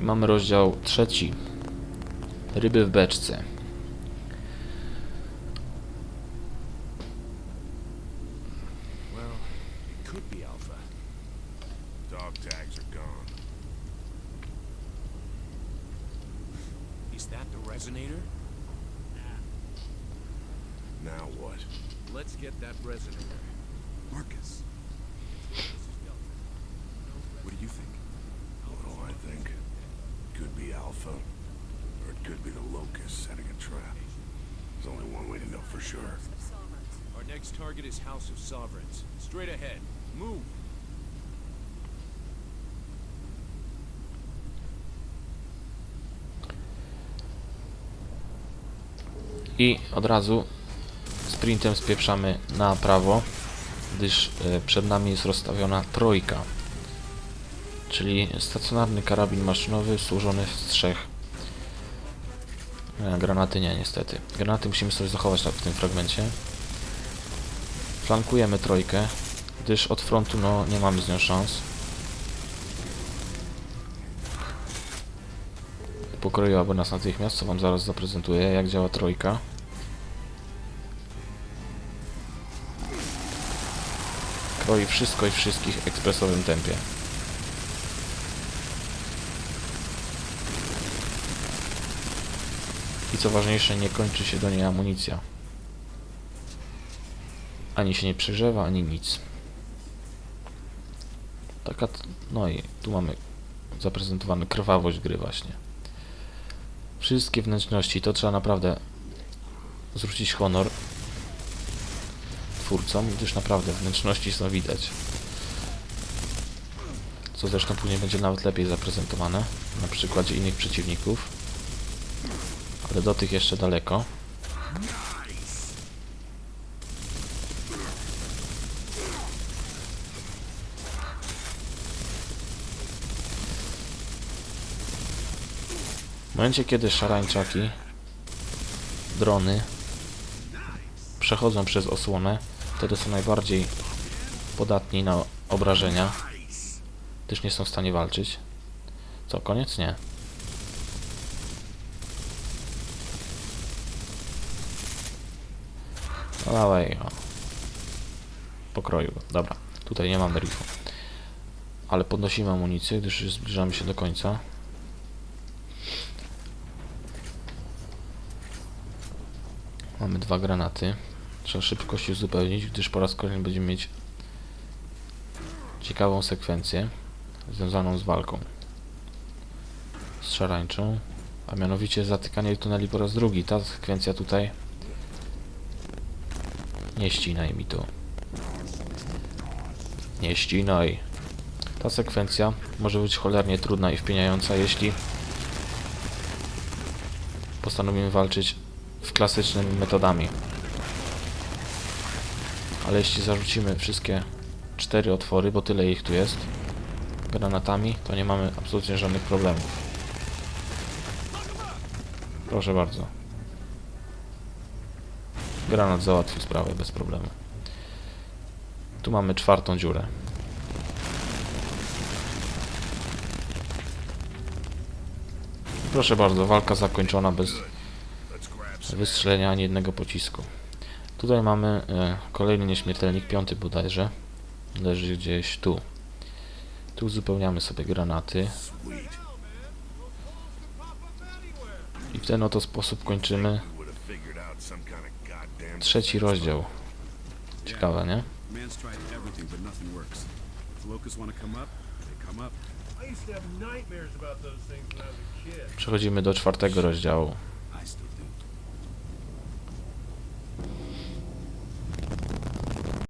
I mamy rozdział trzeci. Ryby w beczce. Well, it could be Could be Alpha, or it could be the Locust setting a trap. There's only one way to know for sure. Our next target is House of Sovereigns. Straight ahead. Move. I od razu sprintem spieprzamy na prawo, gdyż e, przed nami jest rozstawiona trojka. Czyli stacjonarny karabin maszynowy służony z trzech. E, Granaty nie, niestety. Granaty musimy sobie zachować w tym fragmencie. Flankujemy trojkę, gdyż od frontu no, nie mamy z nią szans. Pokroiłaby nas natychmiast, co wam zaraz zaprezentuję, jak działa trojka. Kroi wszystko i wszystkich w ekspresowym tempie. I co ważniejsze, nie kończy się do niej amunicja. Ani się nie przegrzewa, ani nic. Taka, no i tu mamy zaprezentowane krwawość gry właśnie. Wszystkie wnętrzności, to trzeba naprawdę zwrócić honor twórcom, gdyż naprawdę wnętrzności są widać. Co zresztą później będzie nawet lepiej zaprezentowane na przykładzie innych przeciwników. Ale do tych jeszcze daleko. W momencie, kiedy szarańczaki, drony przechodzą przez osłonę, wtedy są najbardziej podatni na obrażenia, gdyż nie są w stanie walczyć. Co, koniec? Nie. No dawaj go. Pokroju. Dobra, tutaj nie mamy rifu. Ale podnosimy amunicję, gdyż już zbliżamy się do końca. Mamy dwa granaty. Trzeba szybko się uzupełnić, gdyż po raz kolejny będziemy mieć ciekawą sekwencję związaną z walką z szarańczą, a mianowicie zatykanie tuneli po raz drugi. Ta sekwencja tutaj nie ścinaj mi tu. Nie ścinaj. Ta sekwencja może być cholernie trudna i wpieniająca, jeśli postanowimy walczyć w klasycznymi metodami. Ale jeśli zarzucimy wszystkie cztery otwory, bo tyle ich tu jest, granatami, to nie mamy absolutnie żadnych problemów. Proszę bardzo. Granat załatwił sprawę bez problemu. Tu mamy czwartą dziurę. Proszę bardzo, walka zakończona bez wystrzelenia ani jednego pocisku. Tutaj mamy e, kolejny nieśmiertelnik, piąty bodajże. Leży gdzieś tu. Tu uzupełniamy sobie granaty i w ten oto sposób kończymy trzeci rozdział. Ciekawe, nie? Przechodzimy do czwartego rozdziału.